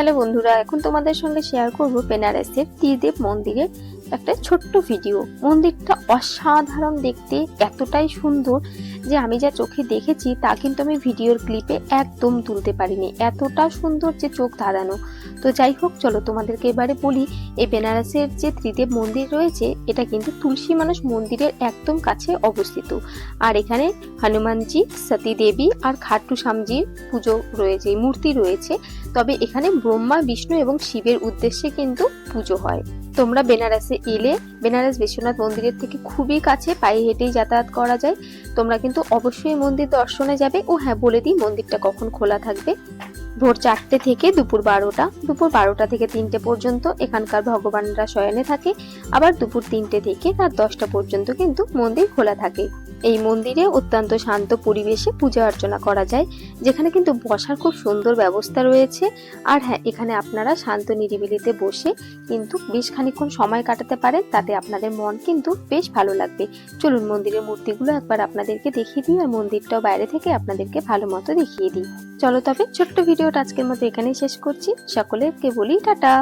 Hello বন্ধুরা, এখন তোমাদের সঙ্গে শেয়ার করব বেনারসের ত্রিদেব মন্দিরের একটা ছোট্ট ভিডিও মন্দিরটা অসাধারণ দেখতে, এতটাই সুন্দর। যে আমি যা চোখে দেখেছি তা কিন্তু আমি ভিডিওর ক্লিপে একদম তুলতে পারিনি। এতটা সুন্দর যে চোখ ধাঁধানো। তো যাই হোক, চলো তোমাদেরকে এবারে বলি, এই বেনারসের যে ত্রিদেব মন্দির রয়েছে, এটা কিন্তু তুলসী মানুষ মন্দিরের একদম কাছে অবস্থিত। আর এখানে হনুমানজি সতী দেবী আর খাট্টু শ্যামজির পুজো রয়েছে মূর্তি রয়েছে। তবে এখানে ব্রহ্মা, বিষ্ণু এবং শিবের উদ্দেশ্যে কিন্তু পুজো হয়। তোমরা বেনারসে এলে বেনারস বিশ্বনাথ মন্দিরের থেকে খুবই কাছে পায়ে হেঁটেই যাতায়াত করা যায়। তোমরা কিন্তু অবশ্যই মন্দির দর্শনে যাবে। ও হ্যাঁ বলে দিই, মন্দিরটা কখন খোলা থাকবে? ভোর চারটে থেকে দুপুর বারোটা। দুপুর বারোটা থেকে তিনটে পর্যন্ত এখানকার ভগবানরা শয়নে থাকে। আবার দুপুর তিনটে থেকে রাত দশটা পর্যন্ত কিন্তু মন্দির খোলা থাকে। এই মন্দিরে অত্যন্ত শান্ত পরিবেশে পূজা অর্চনা করা যায়, যেখানে কিন্তু বসার খুব সুন্দর ব্যবস্থা রয়েছে। আর হ্যাঁ এখানে আপনারা শান্ত নিরিবিলিতে বসে কিন্তু বেশ খানিক্ষণ সময় কাটাতে পারেন, তাতে আপনাদের মন কিন্তু বেশ ভালো লাগবে। চলুন মন্দিরের মূর্তিগুলো একবার আপনাদেরকে দেখিয়ে দিই আর মন্দিরটাও বাইরে থেকে আপনাদেরকে ভালো মতো দেখিয়ে দিই। চলো তবে ছোট্ট ভিডিওটা আজকের মতো এখানেই শেষ করছি। সকলেরকে বলি টাটা!